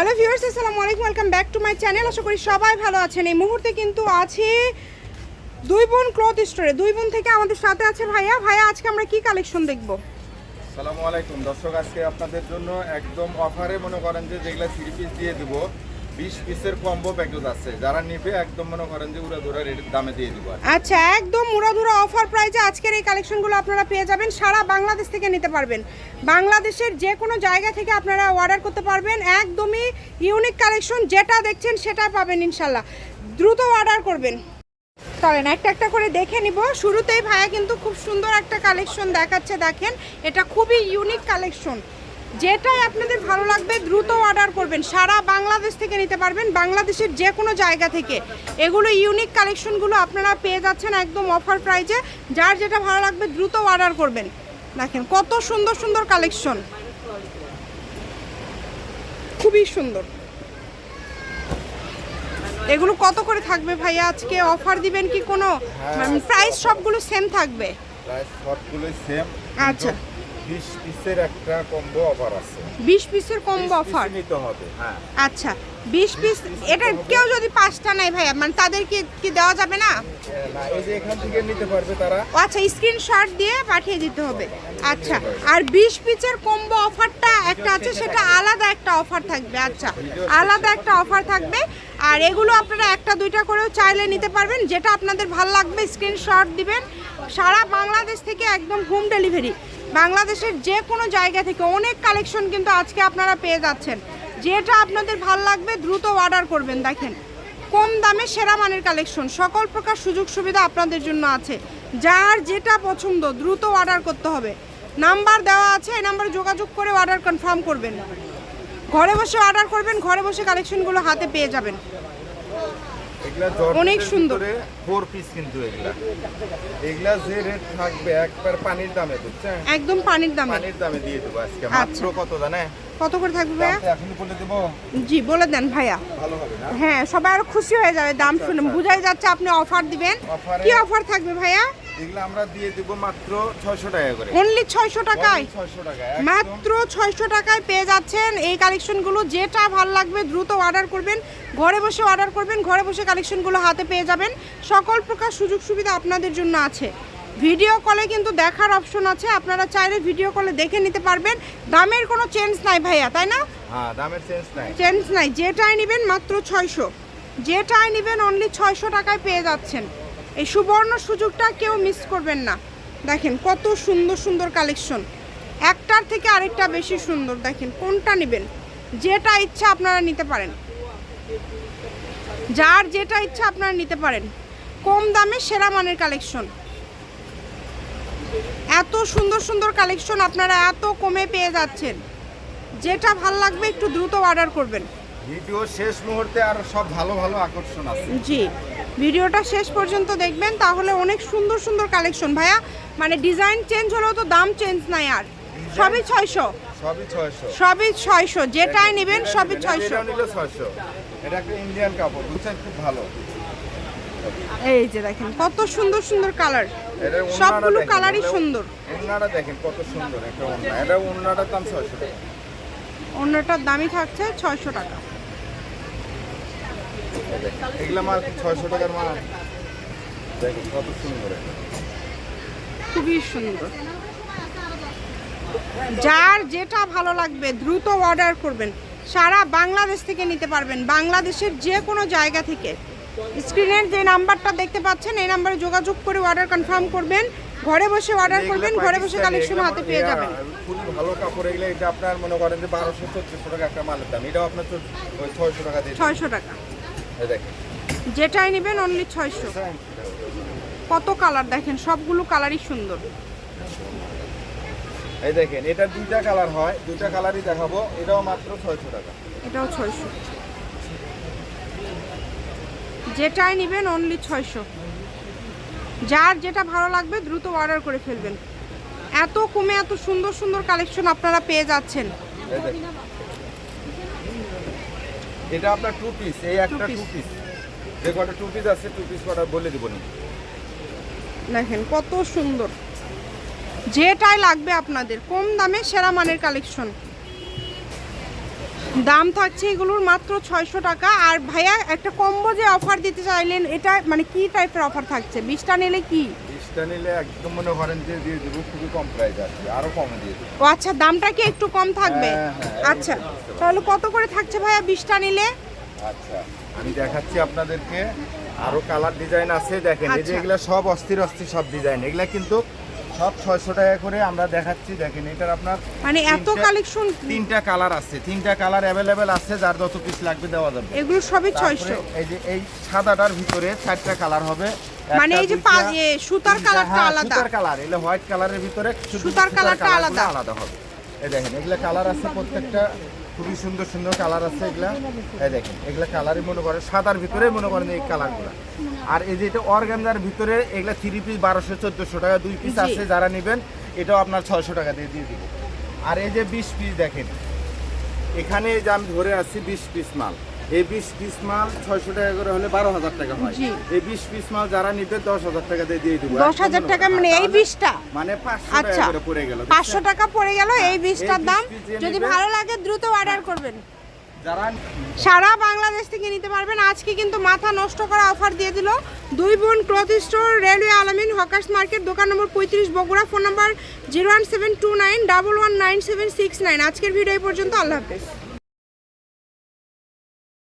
Hello viewers আসসালামু আলাইকুম। Welcome back to my channel আশা করি সবাই ভালো আছেন। এই মুহূর্তে কিন্তু আছে দুই বোন ক্লথ স্টোরে দুই বোন থেকে আমাদের সাথে আছে ভাইয়া। ভাইয়া, আজকে আমরা কি কালেকশন দেখব? আসসালামু আলাইকুম। দর্শক, আজকে আপনাদের জন্য একদম অফারে মনে করেন যে যেগুলো থ্রি পিস দিয়ে দিব বিশ পিসের কম্বো প্যাকেজ আছে। যারা নিবে, একদম মনে করেন যে উড়া ধরা রেটের দামে দিয়ে দিব আচ্ছা একদম মুড়াধুরা অফার প্রাইজে আজকের এই কালেকশনগুলো আপনারা পেয়ে যাবেন। সারা বাংলাদেশ থেকে নিতে পারবেন। বাংলাদেশের যে কোনো জায়গা থেকে আপনারা অর্ডার করতে পারবেন। একদমই ইউনিক কালেকশন যেটা দেখছেন সেটাই পাবেন ইনশাল্লাহ। দ্রুত অর্ডার করবেন। চলেন, একটা একটা করে দেখে নিব। শুরুতেই ভাইয়া কিন্তু খুব সুন্দর একটা কালেকশন দেখাচ্ছে, দেখেন। এটা খুবই ইউনিক কালেকশন যেটাই আপনাদের ভালো লাগবে দ্রুত অর্ডার করবেন। সারা বাংলাদেশ থেকে নিতে পারবেন বাংলাদেশের যে কোনো জায়গা থেকে। এগুলো ইউনিক কালেকশনগুলো আপনারা পেয়ে যাচ্ছেন একদম অফার প্রাইজে যার যেটা ভালো লাগবে দ্রুত অর্ডার করবেন। দেখেন কত সুন্দর সুন্দর কালেকশন খুবই সুন্দর। এগুলো কত করে থাকবে ভাইয়া? আজকে অফার দিবেন কি কোনো? প্রাইস সবগুলো সেম থাকবে? সেম আচ্ছা। বিশ পিসের একটা কম্বো অফার আছে। বিশ পিসের কম্বো অফার নিতে হবে হ্যাঁ। আচ্ছা বিশ পিস এটা কেউ যদি পাঁচটা নেয় ভাইয়া মানে তাদেরকে কি দেওয়া যাবে না? না এই যে এখান থেকে নিতে পারবে তারা। আচ্ছা স্ক্রিনশট দিয়ে পাঠিয়ে দিতে হবে। আচ্ছা আর বিশ পিসের কম্বো অফারটা একটা আছে সেটা আলাদা একটা অফার থাকবে। আচ্ছা আলাদা একটা অফার থাকবে। আর এগুলো আপনারা একটা দুইটা করেও চাইলে নিতে পারবেন। যেটা আপনাদের ভালো লাগবে স্ক্রিনশট দিবেন। সারা বাংলাদেশ থেকে একদম হোম ডেলিভারি বাংলাদেশের যে কোনো জায়গা থেকে অনেক কালেকশন কিন্তু আজকে আপনারা পেয়ে যাচ্ছেন। যেটা আপনাদের ভালো লাগবে দ্রুত অর্ডার করবেন, দেখেন। কম দামে সেরা মানের কালেকশন সকল প্রকার সুযোগ সুবিধা আপনাদের জন্য আছে। যার যেটা পছন্দ, দ্রুত অর্ডার করতে হবে। নাম্বার দেওয়া আছে, এই নাম্বারে যোগাযোগ করে অর্ডার কনফার্ম করবেন। ঘরে বসে অর্ডার করবেন, ঘরে বসে কালেকশনগুলো হাতে পেয়ে যাবেন। অনেক সুন্দর। ফোর পিস কিন্তু এগুলা। এগুলা যে রেট থাকবে একবার পানির দামে বুঝছেন? একদম পানির দামে। পানির দামে দিয়ে দেবো আজকে। আচ্ছা। মাত্র কত জানে? কত করে থাকবে ভাইয়া? এখন বলে দেব। জি বলে দেন ভাইয়া। ভালো হবে না? হ্যাঁ সবাই আরও খুশি হয়ে যাবে দাম শুনে। বুঝাই যাচ্ছে আপনি অফার দিবেন। কি অফার থাকবে ভাইয়া? এগুলো আমরা দিয়ে দেবো মাত্র ছয়শো টাকা করে। অনলি ছয়শো টাকায়? ছয়শো টাকা মাত্র ছয়শো টাকায় পেয়ে যাচ্ছেন এই কালেকশনগুলো। যেটা ভালো লাগবে দ্রুত অর্ডার করবেন ঘরে বসে অর্ডার করবেন ঘরে বসে কালেকশনগুলো হাতে পেয়ে যাবেন। সকল প্রকার সুযোগ সুবিধা আপনাদের জন্য আছে। ভিডিও কলে কিন্তু দেখার অপশন আছে আপনারা চাইলে ভিডিও কলে দেখে নিতে পারবেন। দামের কোনো চেঞ্জ নাই ভাইয়া তাই না? হ্যাঁ দামের চেঞ্জ নাই। চেঞ্জ নাই যেটাই নেবেন মাত্র ছয়শো। যেটাই নেবেন অনলি ছয়শো টাকায় পেয়ে যাচ্ছেন। এই সুবর্ণ সুযোগটা কেউ মিস করবেন না। দেখেন কত সুন্দর সুন্দর কালেকশন একটার থেকে আরেকটা বেশি সুন্দর দেখেন কোনটা নেবেন? যেটা ইচ্ছা আপনারা নিতে পারেন। যার যেটা ইচ্ছা আপনারা নিতে পারেন। কম দামে সেরা মানের কালেকশন এত সুন্দর সুন্দর কালেকশন আপনারা এত কমে পেয়ে যাচ্ছেন। যেটা ভালো লাগবে একটু দ্রুত অর্ডার করবেন। ভিডিও শেষ মুহূর্তে আর সব ভালো ভালো আকর্ষণ আছে। জি। ভিডিওটা শেষ পর্যন্ত দেখবেন তাহলে অনেক সুন্দর সুন্দর কালেকশন ভাইয়া মানে ডিজাইন চেঞ্জ হলেও তো দাম চেঞ্জ নাই আর। সবই ছয়শো। সবই ছয়শো। যেটাই নেবেন সবই ছয়শো। এটা নিলে ছয়শো। এটা একটা ইন্ডিয়ান কাপড় বুঝছেন? খুব ভালো। এই যে দেখেন কত সুন্দর সুন্দর কালার সবগুলো কালারই সুন্দর। ওড়নাটা দেখেন কত সুন্দর একটা ওড়না। এটা ওড়নাটার দাম ছয়শো টাকা। অন্যটার দামই থাকছে ছয়শো টাকা। এই দেখেন, এগুলা মাল ছয়শো টাকার মাল। দেখেন কত সুন্দর খুবই সুন্দর। যার যেটা ভালো লাগবে দ্রুত অর্ডার করবেন। সারা বাংলাদেশ থেকে নিতে পারবেন বাংলাদেশের যে কোনো জায়গা থেকে। স্ক্রিনের যে নাম্বারটা দেখতে পাচ্ছেন এই নাম্বারে যোগাযোগ করে অর্ডার কনফার্ম করবেন। ঘরে বসে অর্ডার করবেন ঘরে বসে কালেকশন হাতে পেয়ে যাবেন। খুবই ভালো কাপড় এগুলো এটা আপনার মনে করেন যে বারোশো চোদ্দশো টাকা একটা মালের দাম এটাও আপনার ছয়শো টাকা ছয়শো টাকা। যেটাই নেবেন অনলি ছয়শো। কত কালার দেখেন সবগুলো কালারই সুন্দর। এই দেখেন এটা দুইটা কালার হয় দুইটা কালারই দেখাবো এটাও মাত্র ছয়শো টাকা। এটাও ছয়শো। যেটাই নেবেন অনলি ছয়শো। যার যেটা ভালো লাগবে দ্রুত অর্ডার করে ফেলবেন। এত কমে এত সুন্দর সুন্দর কালেকশন আপনারা পেয়ে যাচ্ছেন। এটা আপনার টু পিস এই একটা টু পিস যে কটা টু পিস আছে টু পিস কটা বলে দিব না। দেখেন কত সুন্দর। যেটাই লাগবে আপনাদের কম দামে সেরা মানের কালেকশন দাম থাকছে এগুলোর মাত্র ছয়শো টাকা। আর ভাইয়া একটা কম্বো যে অফার দিতে চাইলেন এটা মানে কি টাইপের অফার থাকছে? বিশটা নিলে কি? বিশটা নিলে একদম মনে করেন যে দিয়ে দেবো খুবই কম প্রাইস আছে আরও কমে দিয়ে দেবো। ও আচ্ছা দামটা কি একটু কম থাকবে? হ্যাঁ, হ্যাঁ, আচ্ছা তাহলে কত করে থাকছে ভাইয়া বিশটা নিলে? আচ্ছা আমি দেখাচ্ছি আপনাদেরকে। আরও কালার ডিজাইন আছে দেখেন এই যে আচ্ছা। এগুলা সব অস্থির অস্থির সব ডিজাইন এগুলা কিন্তু সব ছয়শো টাকা করে আমরা দেখাচ্ছি দেখেন এটার আপনার মানে এত কালেকশন তিনটা কালার আছে তিনটা কালার অ্যাভেলেবেল আছে যার যত পিস লাগবে দেওয়া যাবে এগুলো সবই তারপরে ছয়শো এই যে এই সাদাটার ভিতরে চারটা কালার হবে মানে এই যে সুতার কালারটা হ্যাঁ, আলাদা। সুতার কালার এগুলো হোয়াইট কালারের ভিতরে সুতার কালারটা আলাদা। আলাদা হবে এই দেখেন এগুলা কালার আছে প্রত্যেকটা খুবই সুন্দর সুন্দর কালার আছে এগুলা। এই দেখেন এগুলা কালারই মনে করেন সাদার ভিতরে মনে করেন এই কালারগুলো আর এই যে এটা অর্গানজার ভিতরে এগুলা থ্রি পিস বারোশো চোদ্দোশো টাকা দুই পিস আছে যারা নেবেন এটাও আপনার ছয়শো টাকা দিয়ে দিয়ে দিব। আর এই যে বিশ পিস দেখেন এখানে যে আমি ধরে আছি বিশ পিস মাল। এই বিশ পিস মাল ছয়শো টাকা করে হলে বারো হাজার টাকা হয়। এই বিশ পিস মাল যারা নিবে দশ হাজার টাকা দিয়ে দিয়ে দিব। দশ হাজার টাকা মানে এই বিশটা? মানে পাঁচশো আচ্ছা টাকা করে পড়ে গেল পাঁচশো টাকা পড়ে গেল এই বিশটার দাম। যদি ভালো লাগে দ্রুত অর্ডার করবেন। সারা বাংলাদেশ থেকে নিতে পারবেন। আজকে কিন্তু মাথা নষ্ট করা অফার দিয়ে দিল দুই বোন cloth store railway Alamin hawkers market দোকান নম্বর পঁয়ত্রিশ Bogura phone number zero one seven two nine double one nine seven six nine আজকের ভিডিও পর্যন্ত আল্লাহ হাফেজ।